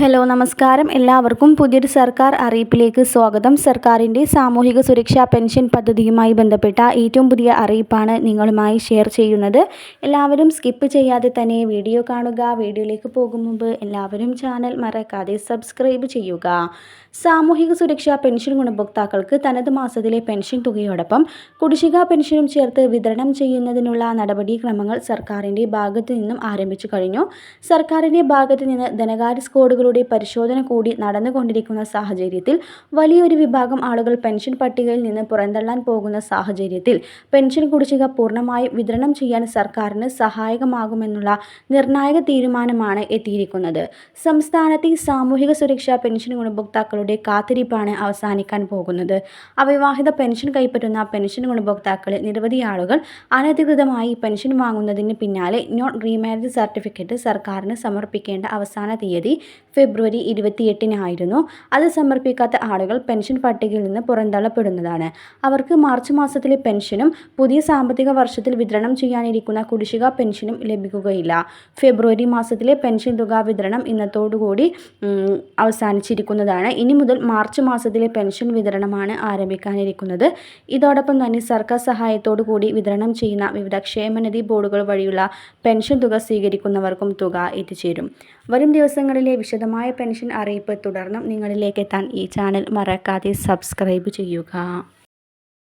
Hello നമസ്കാരം. എല്ലാവർക്കും പുതിയൊരു സർക്കാർ അറിയിപ്പിലേക്ക് സ്വാഗതം. സർക്കാരിന്റെ സാമൂഹിക സുരക്ഷാ പെൻഷൻ പദ്ധതിയുമായി ബന്ധപ്പെട്ട ഏറ്റവും പുതിയ അറിയിപ്പാണ് നിങ്ങളുമായി ഷെയർ ചെയ്യുന്നത്. എല്ലാവരും സ്കിപ്പ് ചെയ്യാതെ തന്നെ വീഡിയോ കാണുക. വീഡിയോയിലേക്ക് പോകും മുമ്പ് എല്ലാവരും ചാനൽ മറക്കാതെ സബ്സ്ക്രൈബ് ചെയ്യുക. സാമൂഹിക സുരക്ഷാ പെൻഷൻ ഗുണഭോക്താക്കൾക്ക് തനത് മാസത്തിലെ പെൻഷൻ തുകയോടൊപ്പം കുടിശ്ശിക പെൻഷനും ചേർത്ത് വിതരണം ചെയ്യുന്നതിനുള്ള നടപടിക്രമങ്ങൾ സർക്കാരിന്റെ ഭാഗത്തു നിന്നും ആരംഭിച്ചു കഴിഞ്ഞു. സർക്കാരിന്റെ ഭാഗത്തു നിന്ന് ധനകാര്യ സ്കോഡുകളുടെ പരിശോധന കൂടി നടന്നുകൊണ്ടിരിക്കുന്ന സാഹചര്യത്തിൽ വലിയൊരു വിഭാഗം ആളുകൾ പെൻഷൻ പട്ടികയിൽ നിന്ന് പുറന്തള്ളാൻ പോകുന്ന സാഹചര്യത്തിൽ പെൻഷൻ കുടിശ്ശിക പൂർണമായും വിതരണം ചെയ്യാൻ സർക്കാരിന് സഹായകമാകുമെന്നുള്ള നിർണായക തീരുമാനമാണ് എത്തിയിരിക്കുന്നത്. സംസ്ഥാനത്തെ സാമൂഹിക സുരക്ഷാ പെൻഷൻ ഗുണഭോക്താക്കളുടെ കാത്തിരിപ്പാണ് അവസാനിക്കാൻ പോകുന്നത്. അവിവാഹിത പെൻഷൻ കൈപ്പറ്റുന്ന പെൻഷൻ ഗുണഭോക്താക്കളിൽ നിരവധി ആളുകൾ അനധികൃതമായി പെൻഷൻ വാങ്ങുന്നതിന് പിന്നാലെ നോൺ റീമാരേജ് സർട്ടിഫിക്കറ്റ് സർക്കാരിന് സമർപ്പിക്കേണ്ട അവസാന തീയതി ഫെബ്രുവരി ഇരുപത്തിയെട്ടിനായിരുന്നു അത് സമർപ്പിക്കാത്ത ആളുകൾ പെൻഷൻ പട്ടികയിൽ നിന്ന് പുറന്തള്ളപ്പെടുന്നതാണ്. അവർക്ക് മാർച്ച് മാസത്തിലെ പെൻഷനും പുതിയ സാമ്പത്തിക വർഷത്തിൽ വിതരണം ചെയ്യാനിരിക്കുന്ന കുടിശ്ശിക പെൻഷനും ലഭിക്കുകയില്ല. ഫെബ്രുവരി മാസത്തിലെ പെൻഷൻ തുക വിതരണം ഇന്നത്തോടുകൂടി അവസാനിച്ചിരിക്കുന്നതാണ്. ഇനി മുതൽ മാർച്ച് മാസത്തിലെ പെൻഷൻ വിതരണമാണ് ആരംഭിക്കാനിരിക്കുന്നത്. ഇതോടൊപ്പം തന്നെ സർക്കാർ സഹായത്തോടു കൂടി വിതരണം ചെയ്യുന്ന വിവിധ ക്ഷേമനിധി ബോർഡുകൾ വഴിയുള്ള പെൻഷൻ തുക സ്വീകരിക്കുന്നവർക്കും തുക എത്തിച്ചേരും. വരും ദിവസങ്ങളിലെ വിശദമായ പെൻഷൻ അറിയിപ്പ് തുടർന്നും നിങ്ങളിലേക്ക് എത്താൻ ഈ ചാനൽ മറക്കാതെ സബ്സ്ക്രൈബ് ചെയ്യുക.